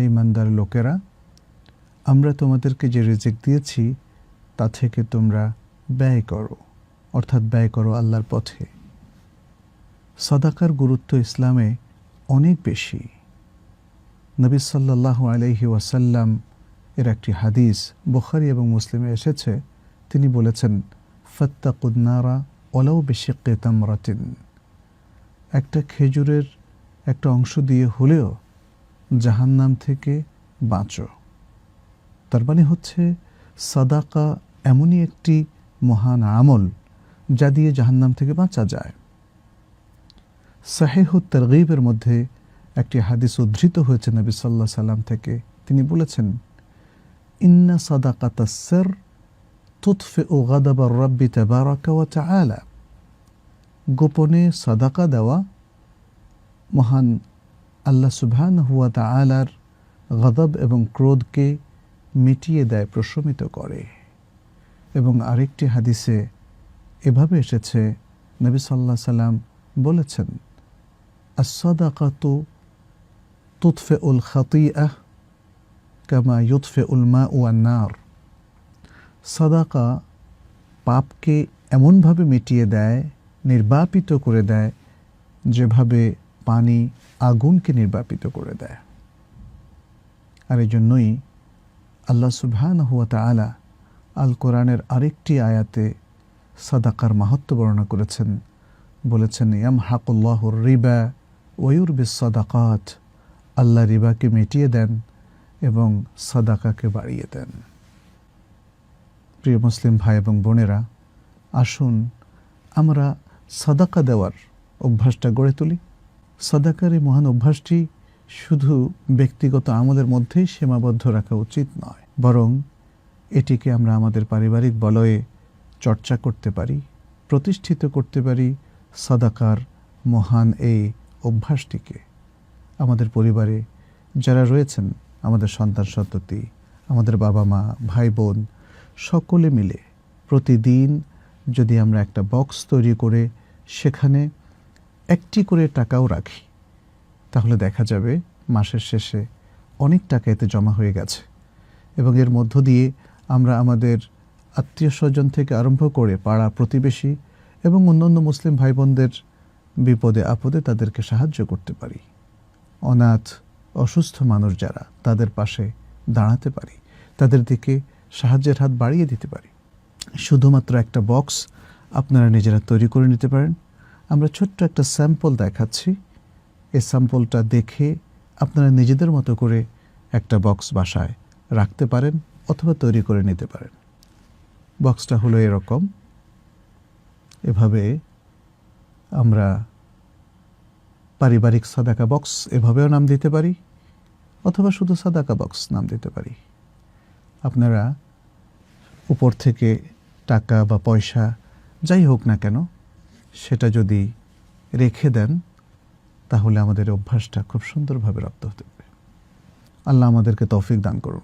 হে ইমানদার লোকেরা, আমরা তোমাদেরকে যে রিজিক দিয়েছি, তা থেকে তোমরা ব্যয় করো, অর্থাৎ ব্যয় করো আল্লাহর পথে। সদাকার গুরুত্ব ইসলামে অনেক বেশি। নবী সাল্লাহ আলহি ওয়াসাল্লাম এর একটি হাদিস বুখারি এবং মুসলিমে এসেছে। তিনি বলেছেন ফত্তাকুদ্নারা ওলাও বেশিকে তামরাতিন। একটা খেজুরের একটা অংশ দিয়ে হলেও জাহান্নাম থেকে বাঁচো। তার মানে হচ্ছে, সাদাকা এমনই একটি মহান আমল যা দিয়ে জাহান্নাম থেকে বাঁচা যায়। সাহেহ তরগিবের মধ্যে একটি হাদিস উদ্ধৃত হয়েছে নবী সাল্লাহ সাল্লাম থেকে। তিনি বলেছেন, ইন্না সাদাকাতাসের তুৎফে ও গাদাবার রব্বি তাবারাকা ওয়া তাআলা। গোপনে সাদাকা দেওয়া মহান আল্লাহ সুবহান হুয়া তাআলার গদব এবং ক্রোধকে মিটিয়ে দেয়, প্রশমিত করে। এবং আরেকটি হাদিসে এভাবে এসেছে, নবী সাল্লাহ সাল্লাম বলেছেন আসাদাকাতু তুৎফে উল খাতিয়াহ কামা ইউতফে উল মা নার। সাদাকা পাপকে এমনভাবে মিটিয়ে দেয়, নির্বাপিত করে দেয়, যেভাবে পানি আগুনকে নির্বাপিত করে দেয়। আর এই জন্যই আল্লাহ সুবহান হুয়া তালা আল কোরআনের আরেকটি আয়াতে সাদাকার মাহাত্ম বর্ণনা করেছেন। বলেছেন ইয়াম হাকুল্লাহ রিবা ওয়ুর বিস সাদাকাত আল্লাহ রিবাকে মিটিয়ে দেন এবং সাদাকাকে বাড়িয়ে দেন। প্রিয় মুসলিম ভাই এবং বোনেরা, আসুন আমরা সাদাকা দেওয়ার অভ্যাসটা গড়ে তুলি। সাদাকার এই মহান অভ্যাসটি শুধু ব্যক্তিগত আমলের মধ্যেই সীমাবদ্ধ রাখা উচিত নয়, বরং এটিকে আমরা আমাদের পারিবারিক বলয়ে চর্চা করতে পারি, প্রতিষ্ঠিত করতে পারি সদাকার মহান এই অভ্যাসটিকে। আমাদের পরিবারে যারা রয়েছেন, আমাদের সন্তান সন্ততি, আমাদের বাবা মা, ভাই বোন, সকলে মিলে প্রতিদিন যদি আমরা একটা বক্স তৈরি করে সেখানে একটি করে টাকাও রাখি। তাহলে দেখা যাবে মাসের শেষে অনেক টাকা এতে জমা হয়ে গেছে এবং এর মধ্য দিয়ে আমরা আমাদের আত্মীয় স্বজন থেকে আরম্ভ করে পাড়া প্রতিবেশী এবং অন্যান্য মুসলিম ভাই বোনদের বিপদে আপদে তাদেরকে সাহায্য করতে পারি। অনাথ, অসুস্থ মানুষ যারা, তাদের পাশে দাঁড়াতে পারি। তাদের দিকে সাহায্যের হাত বাড়িয়ে দিতে পারি। শুধুমাত্র একটা বক্স আপনারা নিজেরা তৈরি করে নিতে পারেন। আমরা ছোট্ট একটা স্যাম্পল দেখাচ্ছি। এই স্যাম্পলটা দেখে আপনারা নিজেদের মতো করে একটা বক্স বাসায় রাখতে পারেন অথবা তৈরি করে নিতে পারেন। বক্সটা হলো এরকম। এভাবে আমরা পারিবারিক সাদাকা বক্স এভাবেও নাম দিতে পারি, অথবা শুধু সাদাকা বক্স নাম দিতে পারি। আপনারা উপর থেকে টাকা বা পয়সা যাই হোক না কেন সেটা যদি রেখে দেন, তাহলে আমাদের অভ্যাসটা খুব সুন্দরভাবে রপ্ত হতে পারে। আল্লাহ আমাদেরকে তৌফিক দান করুন।